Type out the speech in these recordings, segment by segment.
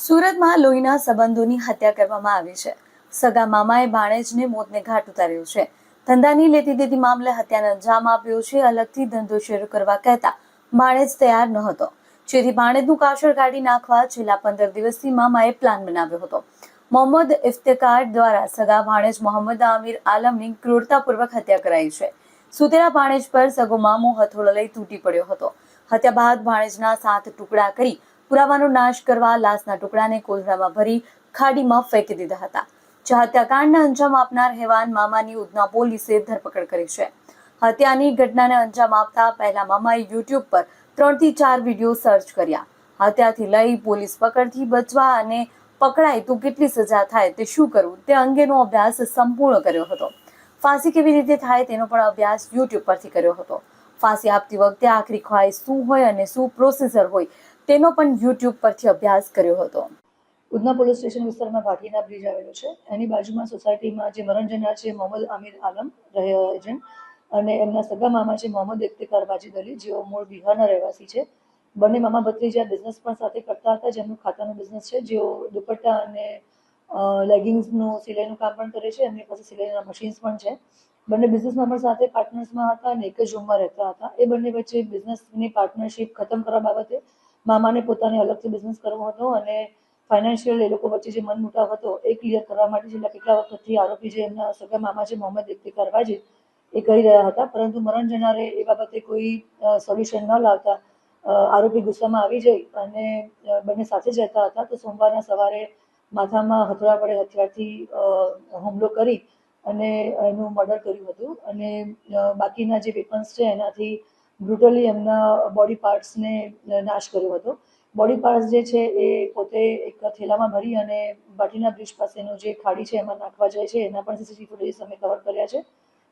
સુરતમાં લોહીના સંબંધોની હત્યા કરવામાં આવી છે. સગા મામાએ ભાણેજને મોતને ઘાટ ઉતાર્યો છે. ધંધાની લેતી દેતી મામલે હત્યાને અંજામ આપ્યો છે. અલગથી ધંધો શરૂ કરવા કહેતા ભાણેજ તૈયાર નહોતો. જેથી ભાણેજનું કાશળ કાઢી નાખવા છેલ્લા પંદર દિવસથી મામાએ પ્લાન બનાવ્યો હતો. મોહમ્મદ ઇફ્તેકાર દ્વારા સગા ભાણેજ મોહમ્મદ આમિર આલમની ક્રૂરતાપૂર્વક હત્યા કરાઈ છે. સુતેરા ભાણેજ પર સગો મામો હથોડો લઈ તૂટી પડ્યો હતો. હત્યા બાદ ભાણેજના સાત ટુકડા કરી પુરાવાનો નાશ કરવા લાશના ટુકડાને કોથળામાં ભરી ખાડીમાં ફેંકી દીધા હતા. જે હત્યાકાંડને અંજામ આપનાર હેવાન મામાની ઉધના પોલીસે ધરપકડ કરી છે. હત્યાની ઘટનાને અંજામ આપતા પહેલા મામાએ યુટ્યુબ પર ત્રણથી ચાર વીડિયો સર્ચ કર્યા. હત્યાથી લઈ પોલીસ પકડથી બચવા અને પકડાય તો કેટલી સજા થાય તે શું કરવું તે અંગેનો અભ્યાસ સંપૂર્ણ કર્યો હતો. ફાંસી કેવી રીતે થાય તેનો પણ અભ્યાસ યુટ્યુબ પરથી કર્યો હતો. ફાંસી આપતી વખતે આખરી ખ્વાહિશ શું હોય અને શું પ્રોસેસર હોય તેનો પણ યુટ્યુબ પરથી અભ્યાસ કર્યો હતો. ઉધના પોલીસ સ્ટેશન વિસ્તારમાં ભાટીના બ્રિજ આવેલો છે. એની બાજુમાં સોસાયટીમાં જે મરણ છે મોહમ્મદ આમિર આલમ રહે એજન્ટ અને એમના સગા મામા છે મોહમ્મદ ઇફ્તિકાર બાજીદ અલી જેઓ મૂળ બિહારના રહેવાસી છે. બંને મામા ભત્રીજા બિઝનેસ પણ સાથે કરતા હતા. જેમનું ખાતાનું બિઝનેસ છે. જેઓ દુપટ્ટા અને લેગિંગ્સનું સિલાઈનું કામ પણ કરે છે. એમની પાસે સિલાઈના મશીન્સ પણ છે. બંને બિઝનેસમાં પણ સાથે પાર્ટનર્સમાં હતા અને એક જ રૂમમાં રહેતા હતા. એ બંને વચ્ચે બિઝનેસની પાર્ટનરશિપ ખતમ કરવા બાબતે મામાને પોતાને અલગથી બિઝનેસ કરવો હતો અને ફાઇનાન્શિયલ એ લોકો વચ્ચે જે મનમુટાવ હતો એ ક્લિયર કરવા માટે છેલ્લા કેટલા વખતથી આરોપી જે એમના સગા મામા છે, મોહમ્મદ એકથી કરવા છે એ કહી રહ્યા હતા. પરંતુ મરણ જનારે એ બાબતે કોઈ સોલ્યુશન ન લાવતા આરોપી ગુસ્સામાં આવી જઈ અને બંને સાથે જ રહેતા હતા. તો સોમવારના સવારે માથામાં હથોડા વડે હથિયારથી હુમલો કરી અને એનું મર્ડર કર્યું હતું. અને બાકીના જે વેપન્સ છે એનાથી બ્રુટલી એમના બોડી પાર્ટ્સને નાશ કર્યો હતો. બોડી પાર્ટ્સ જે છે એ પોતે એક થેલામાં ભરી અને બાટીના બ્રિજ પાસેનો જે ખાડી છે એમાં નાખવા જાય છે, એના પણ સીસીટીવી ફૂટેજ અમે કવર કર્યા છે.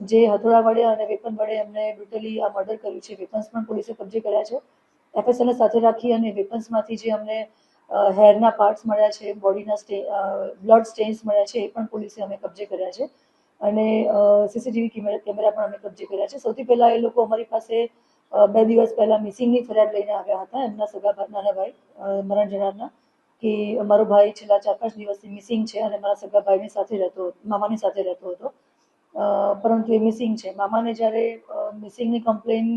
જે હથોડા વડે અને વેપન વડે એમને બ્રુટલી આ મર્ડર કર્યું છે. વેપન્સ પણ પોલીસે કબજે કર્યા છે. એફએસએલને સાથે રાખી અને વેપન્સમાંથી જે અમને હેરના પાર્ટ્સ મળ્યા છે બોડીના સ્ટે બ્લડ સ્ટેન્સ મળ્યા છે, એ પણ પોલીસે અમે કબજે કર્યા છે. અને સીસીટીવી કેમેરા પણ અમે કબજે કર્યા છે. સૌથી પહેલાં એ લોકો અમારી પાસે બે દિવસ પહેલાં મિસિંગની ફરિયાદ લઈને આવ્યા હતા એમના સગા નાના ભાઈ મરણ જનારના, કે અમારો ભાઈ છેલ્લા ચાર પાંચ દિવસથી મિસિંગ છે અને મારા સગા ભાઈની સાથે રહેતો, મામાની સાથે રહેતો હતો. પરંતુ એ મિસિંગ છે. મામાને જ્યારે મિસિંગની કમ્પ્લેન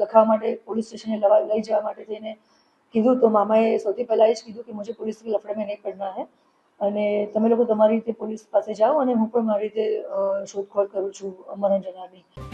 લખવા માટે પોલીસ સ્ટેશને લઈ જવા માટે થઈને કીધું, તો મામાએ સૌથી પહેલાં એ જ કીધું કે મુજબ પોલીસ કે લફડે મેં નહીં પડના હે. અને તમે લોકો તમારી રીતે પોલીસ પાસે જાઓ અને હું પણ મારી રીતે શોધખોળ કરું છું મરણ જનારની.